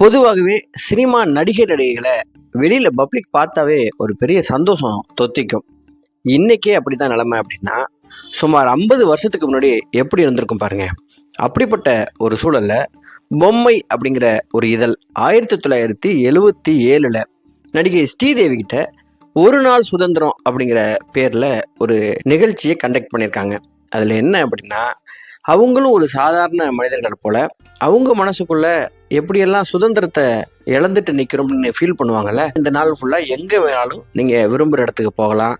பொதுவாகவே சினிமா நடிகர் நடிகைகளை வெளியில் பப்ளிக் பார்த்தாவே ஒரு பெரிய சந்தோஷம் தொத்திக்கும். இன்றைக்கே அப்படி தான் நிலமை அப்படின்னா சுமார் ஐம்பது வருஷத்துக்கு முன்னாடி எப்படி இருந்திருக்கும் பாருங்க. அப்படிப்பட்ட ஒரு சூழலில் பொம்மை அப்படிங்கிற ஒரு இதழ் ஆயிரத்தி தொள்ளாயிரத்தி எழுவத்தி ஏழில் நடிகை ஸ்ரீதேவி கிட்ட ஒரு நாள் சுதந்திரம் அப்படிங்கிற பேரில் ஒரு நிகழ்ச்சியை கண்டக்ட் பண்ணியிருக்காங்க. அதில் என்ன அப்படின்னா அவங்களும் ஒரு சாதாரண மனிதர்கள் போல அவங்க மனசுக்குள்ள எப்படியெல்லாம் சுதந்திரத்தை இழந்துட்டு நிற்கிறோம்னு ஃபீல் பண்ணுவாங்கல்ல இந்த நாள் ஃபுல்லாக எங்கே வேணாலும் நீங்கள் விரும்புகிற இடத்துக்கு போகலாம்.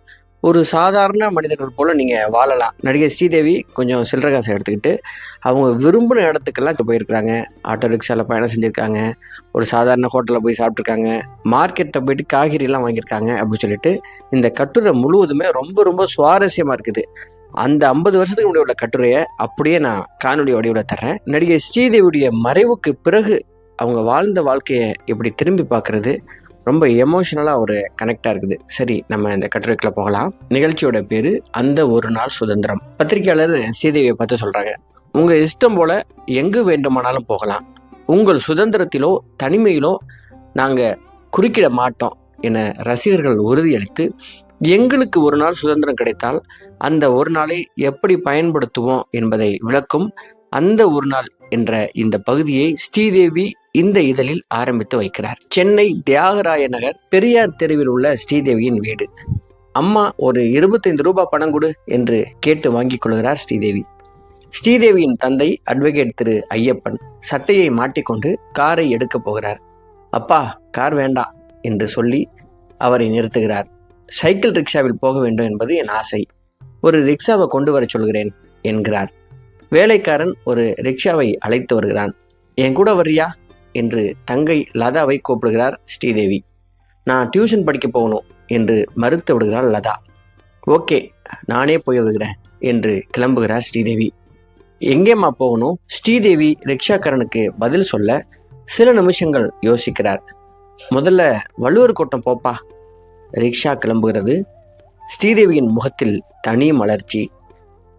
ஒரு சாதாரண மனிதர்கள் போல் நீங்கள் வாழலாம். நடிகை ஸ்ரீதேவி கொஞ்சம் சில்லற காசை எடுத்துக்கிட்டு அவங்க விரும்பின இடத்துக்கெல்லாம் போயிருக்கிறாங்க. ஆட்டோ ரிக்ஷாவில் பயணம் செஞ்சுருக்காங்க. ஒரு சாதாரண ஹோட்டலில் போய் சாப்பிட்ருக்காங்க மார்க்கெட்டில் போயிட்டு காய்கறிலாம் வாங்கியிருக்காங்க அப்படின்னு சொல்லிட்டு இந்த கட்டுரை முழுவதுமே ரொம்ப ரொம்ப சுவாரஸ்யமாக இருக்குது. அந்த ஐம்பது வருஷத்துக்கு முன்னாடி உள்ள கட்டுரையை அப்படியே நான் காணொலி வடிவில் தர்றேன். நடிகை ஸ்ரீதேவியுடைய மறைவுக்கு பிறகு அவங்க வாழ்ந்த வாழ்க்கையை இப்படி திரும்பி பார்க்கறது ரொம்ப எமோஷனலாக ஒரு கனெக்டாக இருக்குது. சரி நம்ம இந்த கட்டுரைக்குள்ள போகலாம். நிகழ்ச்சியோட பேர் அந்த ஒரு நாள் சுதந்திரம். பத்திரிகையாளர் ஸ்ரீதேவியை பார்த்து சொல்கிறாங்க உங்கள் இஷ்டம் போல் எங்கு வேண்டுமானாலும் போகலாம். உங்கள் சுதந்திரத்திலோ தனிமையிலோ நாங்கள் குறுக்கிட மாட்டோம் என ரசிகர்கள் உறுதியளித்து எங்களுக்கு ஒரு நாள் சுதந்திரம் கிடைத்தால் அந்த ஒரு நாளை எப்படி பயன்படுத்துவோம் என்பதை விளக்கும் அந்த ஒரு நாள் என்ற இந்த பகுதியை ஸ்ரீதேவி இந்த இதழில் ஆரம்பித்து வைக்கிறார். சென்னை தியாகராய நகர் பெரியார் தெருவில் உள்ள ஸ்ரீதேவியின் வீடு. அம்மா ஒரு இருபத்தைந்து ரூபாய் பணம் கொடு என்று கேட்டு வாங்கிக் கொள்கிறார் ஸ்ரீதேவி. ஸ்ரீதேவியின் தந்தை அட்வொகேட் திரு ஐயப்பன் சட்டையை மாட்டிக்கொண்டு காரை எடுக்கப் போகிறார். அப்பா கார் வேண்டாம் என்று சொல்லி அவரை நிறுத்துகிறார். சைக்கிள் ரிக்ஷாவில் போக வேண்டும் என்பது என் ஆசை. ஒரு ரிக்ஷாவை கொண்டு வரச் சொல்கிறேன் என்கிறார். வேலைக்காரன் ஒரு ரிக்ஷாவை அழைத்து வருகிறான். என் கூட வர்றியா? என்று தங்கை லதாவை கூப்பிடுகிறார் ஸ்ரீதேவி. நான் டியூஷன் படிக்க போகணும் என்று மறுத்து விடுகிறாள் லதா. ஓகே நானே போய் வருகிறேன் என்று கிளம்புகிறார் ஸ்ரீதேவி. எங்கேம்மா போகணும்? ஸ்ரீதேவி ரிக்ஷாக்காரனுக்கு பதில் சொல்ல சில நிமிஷங்கள் யோசிக்கிறார். முதல்ல வள்ளுவர் கோட்டம் போப்பா ரிக்ஷா கிளம்புகிறது. ஸ்ரீதேவியின் முகத்தில் தனி மலர்ச்சி.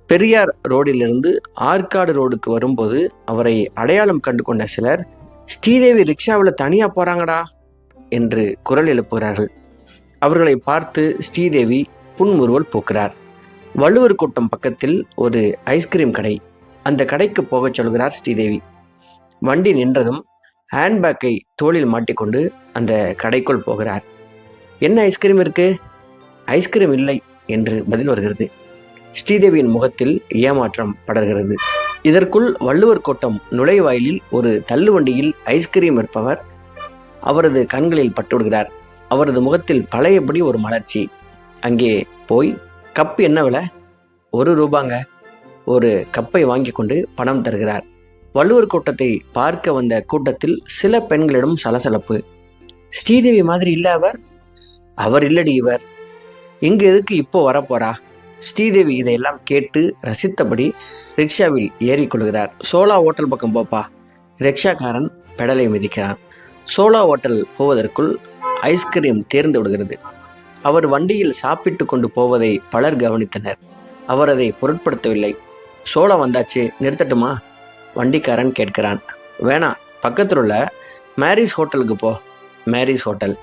பெரியார் ரோடிலிருந்து ஆற்காடு ரோடுக்கு வரும்போது அவரை அடையாளம் கண்டு கொண்ட சிலர் ஸ்ரீதேவி ரிக்ஷாவில் தனியாக போகிறாங்கடா என்று குரல் எழுப்புகிறார்கள். அவர்களை பார்த்து ஸ்ரீதேவி புன்முறுவல் பூக்கிறார். வள்ளுவர் கூட்டம் பக்கத்தில் ஒரு ஐஸ்கிரீம் கடை. அந்த கடைக்கு போகச் சொல்கிறார் ஸ்ரீதேவி. வண்டி நின்றதும் ஹேண்ட்பேக்கை தோளில் மாட்டிக்கொண்டு அந்த கடைக்குள் போகிறார். என்ன ஐஸ்கிரீம் இருக்கு? ஐஸ்கிரீம் இல்லை என்று பதில் வருகிறது. ஸ்ரீதேவியின் முகத்தில் ஏமாற்றம் படர்கிறது. இதற்குள் வள்ளுவர் கோட்டம் நுழைவாயிலில் ஒரு தள்ளுவண்டியில் ஐஸ்கிரீம் விற்பவர் அவரது கண்களில் பட்டுவிடுகிறார் அவரது முகத்தில் பழையபடி ஒரு மலர்ச்சி. அங்கே போய் கப் என்ன விலை? ஒரு ரூபாங்க. ஒரு கப்பை வாங்கி கொண்டு பணம் தருகிறார். வள்ளுவர் கூட்டத்தை பார்க்க வந்த கூட்டத்தில் சில பெண்களிடம் சலசலப்பு. ஸ்ரீதேவி மாதிரி இல்லை அவர்? அவர் இல்லடி இவர். இங்கு எதுக்கு இப்போ வரப்போறா? ஸ்ரீதேவி இதையெல்லாம் கேட்டு ரசித்தபடி ரிக்ஷாவில் ஏறிக்கொள்கிறார். சோலா ஹோட்டல் பக்கம் போப்பா. ரிக்ஷாக்காரன் பெடலை மிதிக்கிறான். சோலா ஹோட்டல் போவதற்குள் ஐஸ்கிரீம் தேர்ந்து விடுகிறது. அவர் வண்டியில் சாப்பிட்டு கொண்டு போவதை பலர் கவனித்தனர். அவர் அதை பொருட்படுத்தவில்லை. சோளா வந்தாச்சு நிறுத்தட்டுமா? வண்டிக்காரன் கேட்கிறான். வேணாம் பக்கத்தில் உள்ள மேரிஸ் ஹோட்டலுக்கு போ. Mary's hotel.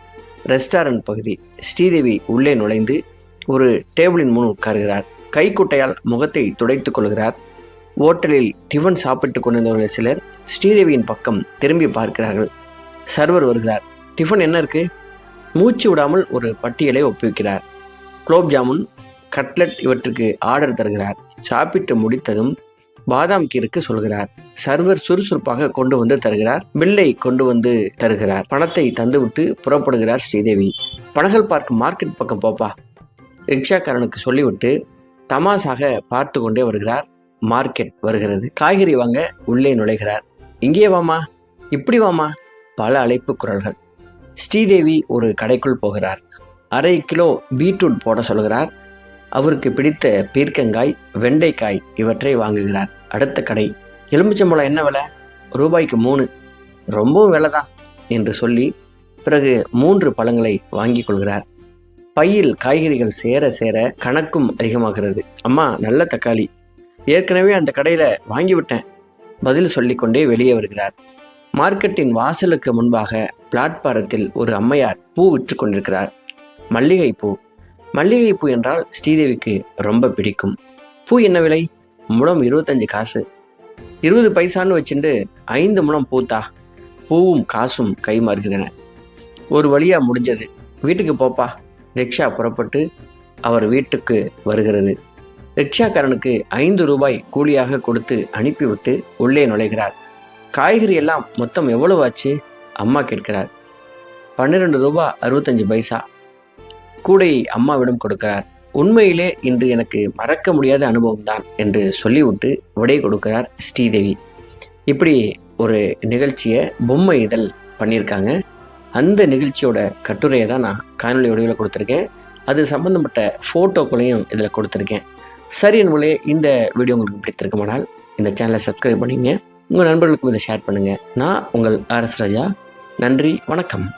ரெஸ்டாரண்ட் பகுதி. ஸ்ரீதேவி உள்ளே நுழைந்து ஒரு டேபிளின் முன் உட்காருகிறார். கைக்குட்டையால் முகத்தை துடைத்துக் கொள்கிறார். ஓட்டலில் டிஃபன் சாப்பிட்டு கொண்டிருந்தவர்கள் சிலர் ஸ்ரீதேவியின் பக்கம் திரும்பி பார்க்கிறார்கள். சர்வர் வருகிறார். டிஃபன் என்ன இருக்கு? மூச்சு விடாமல் ஒரு பட்டியலை ஒப்புவிக்கிறார் குலோப் ஜாமுன் கட்லெட் இவற்றுக்கு ஆர்டர் தருகிறார். சாப்பிட்டு முடித்ததும் பாதாம் கீருக்கு சொல்கிறார். சர்வர் சுறுசுறுப்பாக கொண்டு வந்து தருகிறார். பில்லை கொண்டு வந்து தருகிறார். பணத்தை தந்துவிட்டு புறப்படுகிறார் ஸ்ரீதேவி. பனகல் பார்க் மார்க்கெட் பக்கம் போப்பா. ரிக்ஷாக்காரனுக்கு சொல்லிவிட்டு தமாசாக பார்த்து கொண்டே வருகிறார். மார்க்கெட் வருகிறது. காய்கறி வாங்க உள்ளே நுழைகிறார். இங்கே வாமா. இப்படி வாமா. பல அழைப்பு குரல்கள். ஸ்ரீதேவி ஒரு கடைக்குள் போகிறார். அரை கிலோ பீட்ரூட் போட சொல்கிறார். அவருக்கு பிடித்த பீர்க்கங்காய் வெண்டைக்காய் இவற்றை வாங்குகிறார். அடுத்த கடை. எலுமிச்சம்பழம் என்ன விலை? ரூபாய்க்கு மூணு. ரொம்பவும் விலை தான் என்று சொல்லி பிறகு மூன்று பழங்களை வாங்கி கொள்கிறார். பையில் காய்கறிகள் சேர சேர கணக்கும் அதிகமாகிறது. அம்மா நல்ல தக்காளி. ஏற்கனவே அந்த கடையில் வாங்கிவிட்டேன் பதில் சொல்லிக்கொண்டே வெளியே வருகிறார். மார்க்கெட்டின் வாசலுக்கு முன்பாக பிளாட்பாரத்தில் ஒரு அம்மையார் பூ விற்று கொண்டிருக்கிறார். மல்லிகை பூ மல்லிகை பூ என்றால் ஸ்ரீதேவிக்கு ரொம்ப பிடிக்கும். பூ என்ன விலை? முழம் இருபத்தஞ்சு காசு. இருபது பைசான்னு வச்சுட்டு ஐந்து முழம் பூத்தா பூவும் காசும் கை மாறுகின்றன ஒரு வழியாக முடிஞ்சது. வீட்டுக்கு போப்பா. ரிக்ஷா புறப்பட்டு அவர் வீட்டுக்கு வருகிறது. ரிக்ஷாக்காரனுக்கு ஐந்து ரூபாய் கூலியாக கொடுத்து அனுப்பிவிட்டு உள்ளே நுழைகிறார். காய்கறி எல்லாம் மொத்தம் எவ்வளவு ஆச்சு? அம்மா கேட்கிறார். பன்னிரெண்டு ரூபா அறுபத்தஞ்சு பைசா. கூடையை அம்மாவிடம் கொடுக்கிறார். உண்மையிலே இன்று எனக்கு மறக்க முடியாத அனுபவம் தான் என்று சொல்லிவிட்டு விடை கொடுக்கிறார் ஸ்ரீதேவி. இப்படி ஒரு நிகழ்ச்சியை பொம்மை இதழ் பண்ணியிருக்காங்க. அந்த நிகழ்ச்சியோட கட்டுரையை தான் நான் காணொலி வடிவில் கொடுத்துருக்கேன். அது சம்மந்தப்பட்ட ஃபோட்டோக்களையும் இதில் கொடுத்துருக்கேன். சரி நண்பர்களே இந்த வீடியோ உங்களுக்கு பிடித்திருக்குமானால் இந்த சேனலை சப்ஸ்கிரைப் பண்ணிங்க. உங்கள் நண்பர்களுக்கும் இதை ஷேர் பண்ணுங்கள் நான் உங்கள் ஆர்எஸ் ராஜா. நன்றி வணக்கம்.